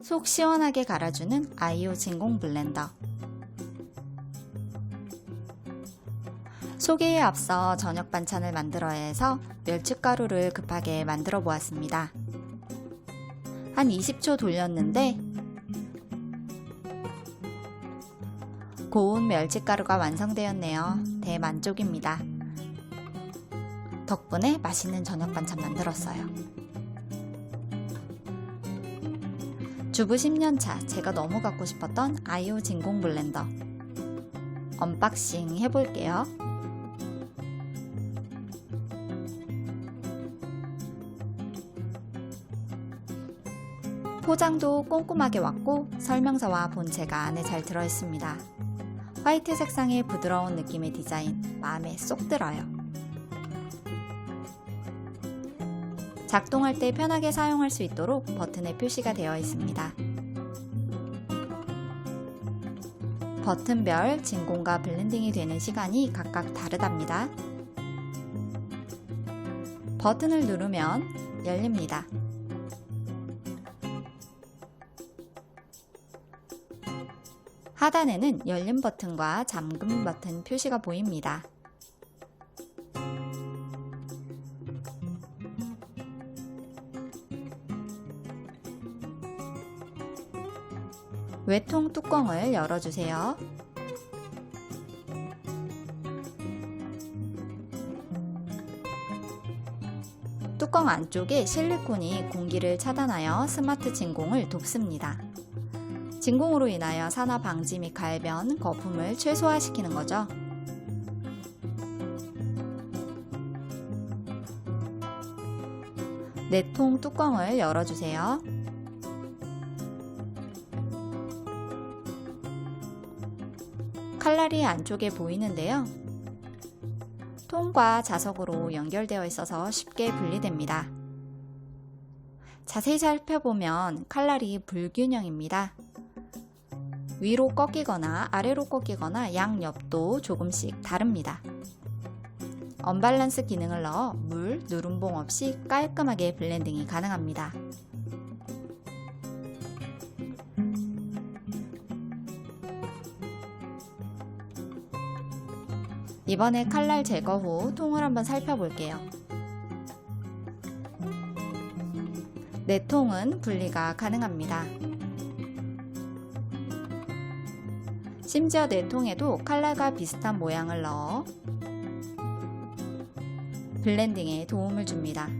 속 시원하게 갈아주는 아이오 진공 블렌더. 소개에 앞서 저녁 반찬을 만들어야 해서 멸치가루를 급하게 만들어 보았습니다. 한 20초 돌렸는데 고운 멸치가루가 완성되었네요. 대만족입니다. 덕분에 맛있는 저녁 반찬 만들었어요. 주부 10년차 제가 너무 갖고 싶었던 아이오 진공 블렌더 언박싱 해볼게요. 포장도 꼼꼼하게 왔고 설명서와 본체가 안에 잘 들어있습니다. 화이트 색상의 부드러운 느낌의 디자인 마음에 쏙 들어요. 작동할 때 편하게 사용할 수 있도록 버튼에 표시가 되어 있습니다. 버튼별 진공과 블렌딩이 되는 시간이 각각 다르답니다. 버튼을 누르면 열립니다. 하단에는 열림 버튼과 잠금 버튼 표시가 보입니다. 외통 뚜껑을 열어주세요. 뚜껑 안쪽에 실리콘이 공기를 차단하여 스마트 진공을 돕습니다. 진공으로 인하여 산화 방지 및 갈변, 거품을 최소화시키는 거죠. 네통 뚜껑을 열어주세요. 칼날이 안쪽에 보이는데요. 통과 자석으로 연결되어 있어서 쉽게 분리됩니다. 자세히 살펴보면 칼날이 불균형입니다. 위로 꺾이거나 아래로 꺾이거나 양옆도 조금씩 다릅니다. 언밸런스 기능을 넣어 물, 누름봉 없이 깔끔하게 블렌딩이 가능합니다. 이번에 칼날 제거 후 통을 한번 살펴볼게요. 네 통은 분리가 가능합니다. 심지어 내 통에도 칼날과 비슷한 모양을 넣어 블렌딩에 도움을 줍니다.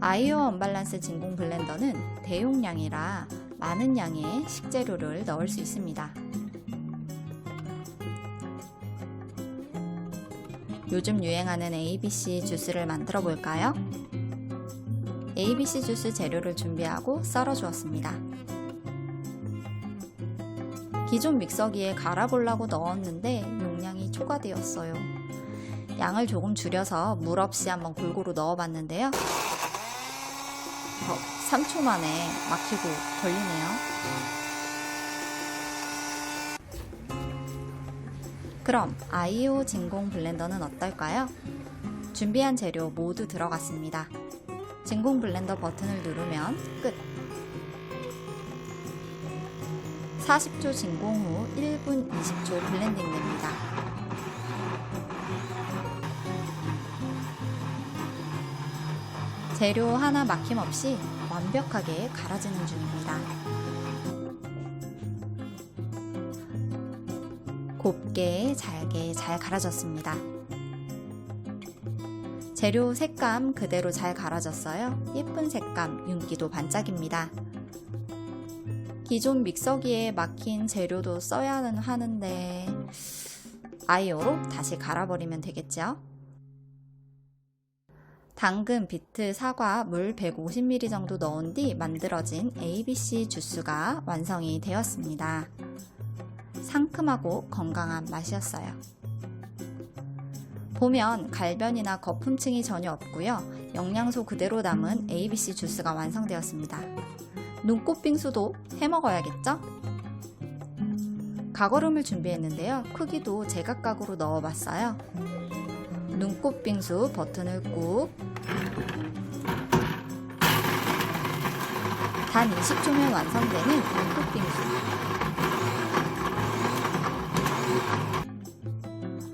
아이오 언밸런스 진공 블렌더는 대용량이라 많은 양의 식재료를 넣을 수 있습니다. 요즘 유행하는 ABC 주스를 만들어 볼까요? ABC 주스 재료를 준비하고 썰어 주었습니다. 기존 믹서기에 갈아보려고 넣었는데 용량이 초과되었어요. 양을 조금 줄여서 물 없이 한번 골고루 넣어봤는데요. 어, 3초 만에 막히고 걸리네요. 그럼 아이오 진공 블렌더는 어떨까요? 준비한 재료 모두 들어갔습니다. 진공 블렌더 버튼을 누르면 끝. 40초 진공 후 1분 20초 블렌딩 됩니다. 재료 하나 막힘없이 완벽하게 갈아지는 중입니다. 곱게 잘게 잘 갈아졌습니다. 재료 색감 그대로 잘 갈아졌어요. 예쁜 색감, 윤기도 반짝입니다. 기존 믹서기에 막힌 재료도 써야 하는데 아이오로 다시 갈아버리면 되겠죠? 당근, 비트, 사과, 물 150ml 정도 넣은 뒤 만들어진 ABC 주스가 완성이 되었습니다. 상큼하고 건강한 맛이었어요. 보면 갈변이나 거품층이 전혀 없고요. 영양소 그대로 담은 ABC 주스가 완성되었습니다. 눈꽃 빙수도 해 먹어야겠죠? 가거름을 준비했는데요. 크기도 제각각으로 넣어봤어요. 눈꽃 빙수 버튼을 꾹 단 20초면 완성되는 눈꽃 빙수.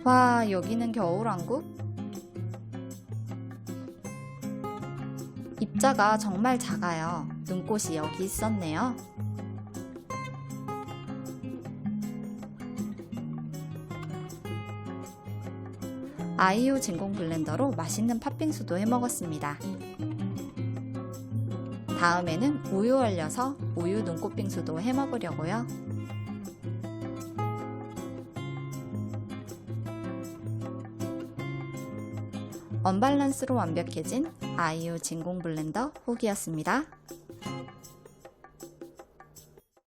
와 여기는 겨울왕국? 입자가 정말 작아요. 눈꽃이 여기 있었네요 아이유 진공 블렌더로 맛있는 팥빙수도 해 먹었습니다. 다음에는 우유 얼려서 우유 눈꽃 빙수도 해 먹으려고요. 언밸런스로 완벽해진 아이유 진공 블렌더 후기였습니다.